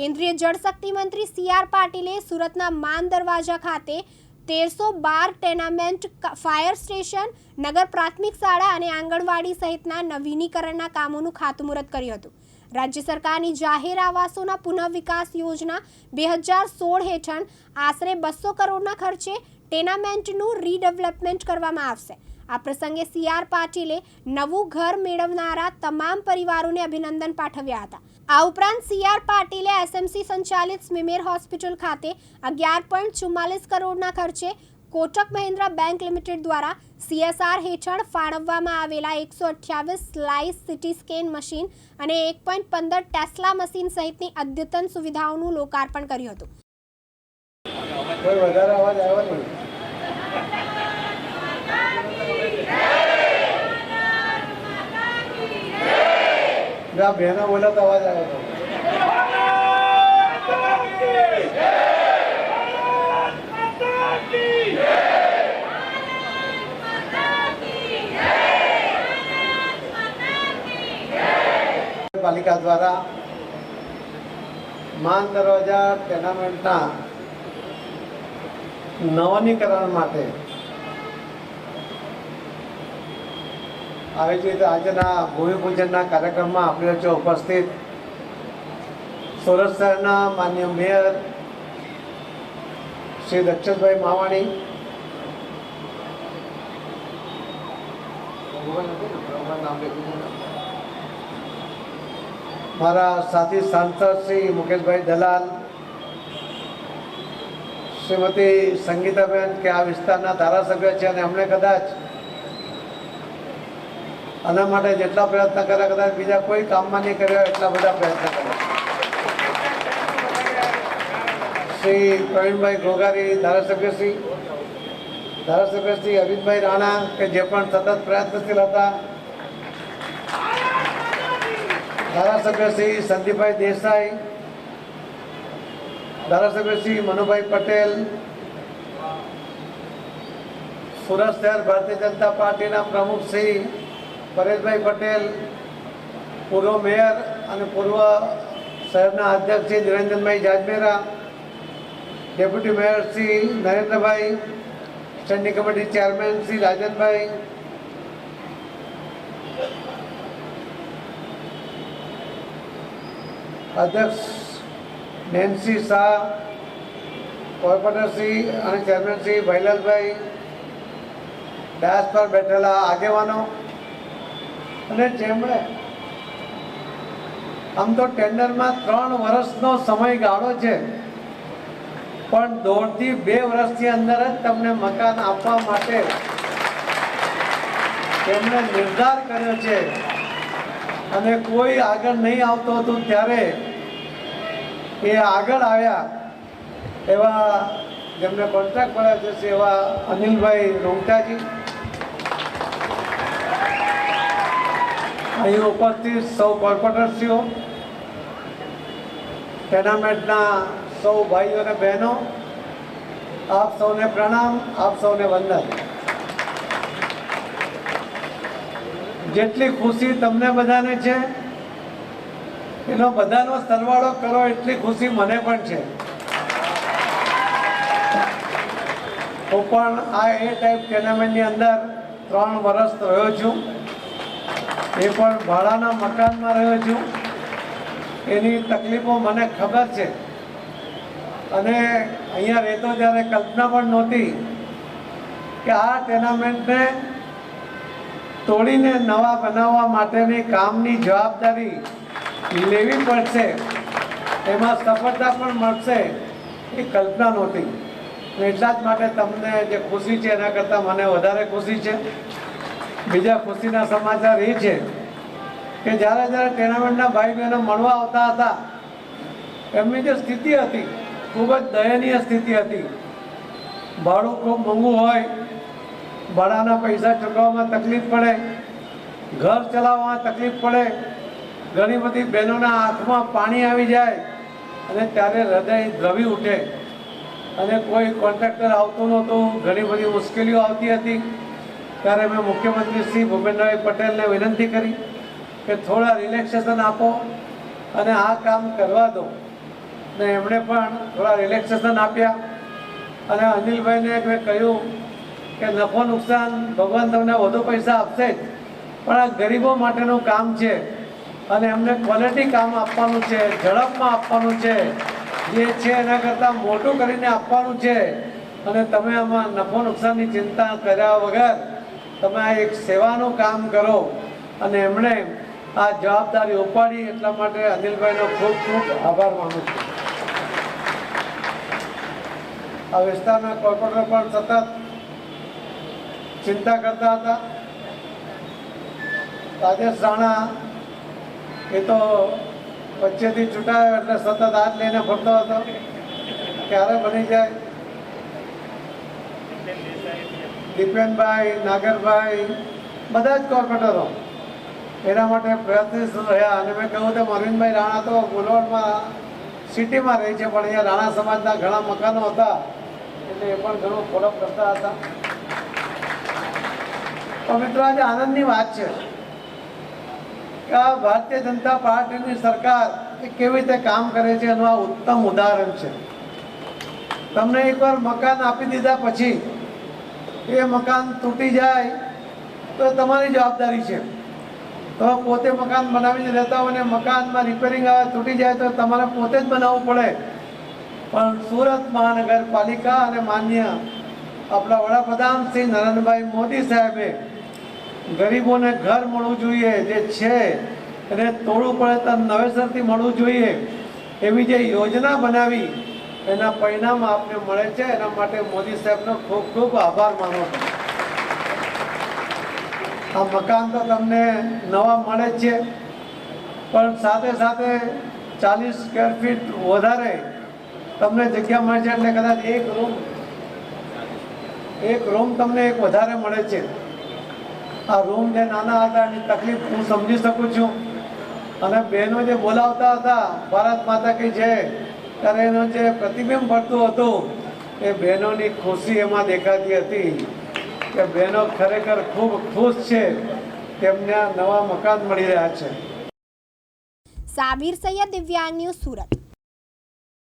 કેન્દ્રીય જળશક્તિ મંત્રી C R પાટીલે સુરતના માન દરવાજા ખાતે તેરસો બાર ટેનામેન્ટ ફાયર સ્ટેશન, નગર પ્રાથમિક શાળા અને આંગણવાડી સહિતના નવીનીકરણના કામોનું ખાતમુહૂર્ત કર્યું હતું. રાજ્ય સરકારની જાહેર આવાસોના પુનઃવિકાસ યોજના બે હજાર સોળ હેઠળ આશરે બસો કરોડના ખર્ચે ટેનામેન્ટનું રીડેવલપમેન્ટ કરવામાં આવશે. આ પ્રસંગે સી આર પાટીલે નવું ઘર મેળવનારા તમામ પરિવારોને અભિનંદન પાઠવ્યા હતા. આ ઉપરાંત સી આર પાટીલે એસએમસી સંચાલિત સ્મિમેર હોસ્પિટલ ખાતે અગિયાર પોઈન્ટ ચુમ્માલીસ કરોડના ખર્ચે કોટક મહિન્દ્રા બેંક લિમિટેડ દ્વારા સીએસઆર હેઠળ ફાળવવામાં આવેલા એકસો અઠ્યાવીસ સ્લાઇસ સિટી સ્કેન મશીન અને એક પોઈન્ટ પંદર ટેસ્લા મશીન સહિતની અદ્યતન સુવિધાઓનું લોકાર્પણ કર્યું હતું કોઈ વધારે અવાજ આવ્યો નહીં બે આ બહેનો બોલે તો અવાજ આવ્યો હતો પાલિકા દ્વારા માન દરવાજા ટેનામેન્ટના નવનીકરણ માટે આયોજિત આજના ભૂમિપૂજનના કાર્યક્રમમાં આપણે જો ઉપસ્થિત સુરત શહેરના માન્ય મેયર શ્રી દક્ષિણભાઈ માવાણી, મારા સાથી સાંસદ શ્રી મુકેશભાઈ દલાલ, શ્રીમતી સંગીતાબેન, કે આ વિસ્તારના ધારાસભ્ય છે અને એમણે કદાચ આના માટે જેટલા પ્રયત્ન કર્યા કદાચ બીજા કોઈ કામમાં નહીં કર્યા એટલા બધા પ્રયત્ન કર્યા. શ્રી પ્રવીણભાઈ ઘોઘારી ધારાસભ્ય શ્રી ધારાસભ્ય શ્રી અરવિંદભાઈ રાણા કે જે પણ સતત પ્રયત્નશીલ હતા. ધારાસભ્ય શ્રી સંદીપભાઈ દેસાઈ, ધારાસભ્ય શ્રી મનુભાઈ પટેલ, સુરત શહેર ભારતીય જનતા પાર્ટીના પ્રમુખ શ્રી પરેશભાઈ પટેલ, પૂર્વ મેયર અને પૂર્વ શહેરના અધ્યક્ષ Shri Niranjanbhai Jajmera, deputy mayor Shri Narendrabhai, standing committee chairman Shri Rajanbhai, અધ્યક્ષ નેન્સી શાહ, કોર્પોરેટર અને ચેરમેન શ્રી ભૈલાલભાઈ ડાયસ પર બેઠેલા આગેવાનો અને જેમણે આમ તો ટેન્ડરમાં ત્રણ વર્ષનો સમયગાળો છે, પણ દોઢથી બે વર્ષની અંદર જ તમને મકાન આપવા માટે તેમણે નિર્ધાર કર્યો છે. અને કોઈ આગળ નહીં આવતો હતું ત્યારે એ આગળ આવ્યા એવા જેમને કોન્ટ્રાક્ટ મળ્યા છે, એવા અનિલભાઈ રોંગટાજી અહીં ઉપસ્થિત સૌ કોર્પોરેટરશ્રીઓ ટેનામેન્ટના સૌ ભાઈઓ અને બહેનો, આપ સૌને પ્રણામ, આપ સૌને વંદન. જેટલી ખુશી તમને બધાને છે, એનો બધાનો સરવાળો કરો, એટલી ખુશી મને પણ છે. હું પણ આ એ ટાઈપ ટેનામેન્ટની અંદર ત્રણ વર્ષ રહ્યો છું. એ પણ ભાડાના મકાનમાં રહ્યો છું. એની તકલીફો મને ખબર છે. અને અહીંયા રહેતો ત્યારે કલ્પના પણ નહોતી કે આ ટેનામેન્ટને તોડીને નવા બનાવવા માટેની કામની જવાબદારી લેવી પડશે. એમાં સફળતા પણ મળશે એ કલ્પના નહોતી. એટલા જ માટે તમને જે ખુશી છે એના કરતાં મને વધારે ખુશી છે. બીજા ખુશીના સમાચાર એ છે કે જ્યારે જ્યારે ટેનામેન્ટના ભાઈ બહેનો મળવા આવતા હતા, એમની જે સ્થિતિ હતી, ખૂબ જ દયનીય સ્થિતિ હતી. ભાડું ખૂબ મોંઘું હોય, ભાડાના પૈસા ચૂકવવામાં તકલીફ પડે, ઘર ચલાવવામાં તકલીફ પડે, ઘણી બધી બહેનોના આંખમાં પાણી આવી જાય અને ત્યારે હૃદય દ્રવી ઉઠે. અને કોઈ કોન્ટ્રાક્ટર આવતું નહોતું, ઘણી બધી મુશ્કેલીઓ આવતી હતી. ત્યારે મેં મુખ્યમંત્રી શ્રી ભૂપેન્દ્રભાઈ પટેલને વિનંતી કરી કે થોડા રિલેક્સેશન આપો અને આ કામ કરવા દો. ને એમણે પણ થોડા રિલેક્સેશન આપ્યા. અને અનિલભાઈને મેં કહ્યું કે નફો નુકસાન ભગવાન તમને વધુ પૈસા આપશે જ, પણ આ ગરીબો માટેનું કામ છે અને એમને ક્વોલિટી કામ આપવાનું છે, ઝડપમાં આપવાનું છે. જે છે એના કરતાં મોટું કરીને આપવાનું છે. અને તમે આમાં નફો નુકસાનની ચિંતા કર્યા વગર તમે આ એક સેવાનું કામ કરો અને એમણે આ જવાબદારી ઉપાડી એટલા માટે અનિલભાઈનો ખૂબ ખૂબ આભાર માનું છું. આ વિસ્તારના કોર્પોરેટર પણ સતત ચિંતા કરતા હતા. રાજેશ રાણા એ તો વચ્ચેથી ચૂંટાયો એટલે સતત હાથ લઈને ફરતો હતો. ક્યારે બની જાય? દીપેનભાઈ, નાગરભાઈ, બધા જ કોર્પોરેટરો. એના માટે પ્રયત્નશીલ રહ્યા અને મેં કહ્યું તેમ અરવિંદભાઈ રાણા તો ગુલવડમાં સિટીમાં રહે છે, પણ અહીંયા રાણા સમાજના ઘણા મકાનો હતા. એટલે એ પણ ઘણો ફોલો કરતા હતા. તો મિત્રો, આજે આનંદની વાત છે કે આ ભારતીય જનતા પાર્ટીની સરકાર એ કેવી રીતે કામ કરે છે એનું આ ઉત્તમ ઉદાહરણ છે. તમને એકવાર મકાન આપી દીધા પછી એ મકાન તૂટી જાય તો તમારી જવાબદારી છે. તો પોતે મકાન બનાવીને રહેતા હોય ને મકાનમાં રિપેરિંગ આવે, તૂટી જાય તો તમારે પોતે જ બનાવવું પડે. પણ સુરત મહાનગરપાલિકા અને માન્ય આપણા વડાપ્રધાન શ્રી નરેન્દ્રભાઈ મોદી સાહેબે ગરીબોને ઘર મળવું જોઈએ, જે છે એને તોડવું પડે તો નવેસરથી મળવું જોઈએ, એવી જે યોજના બનાવી એના પરિણામ આપને મળે છે. એના માટે મોદી સાહેબનો ખૂબ ખૂબ આભાર માનો છું. આ મકાન તો તમને નવા મળે છે. પણ સાથે સાથે ચાલીસ સ્ક્વેર ફીટ વધારે તમને જગ્યા મળે છે એટલે કદાચ એક રૂમ એક રૂમ તમને એક વધારે મળે છે. આ રૂમ જે નાના હતા એની તકલીફ હું સમજી શકું છું. અને બહેનો જે બોલાવતા હતા, ભારત માતા કી જય. ત્યારે એનો જે પ્રતિબિંબ પડતું હતું, એ બહેનોની ખુશી એમાં દેખાતી હતી કે બહેનો ખરેખર ખૂબ ખુશ છે, તેમને નવા મકાન મળી રહ્યા છે. સાબિર સૈયદ દિવ્યાંગ ન્યૂઝ સુરત.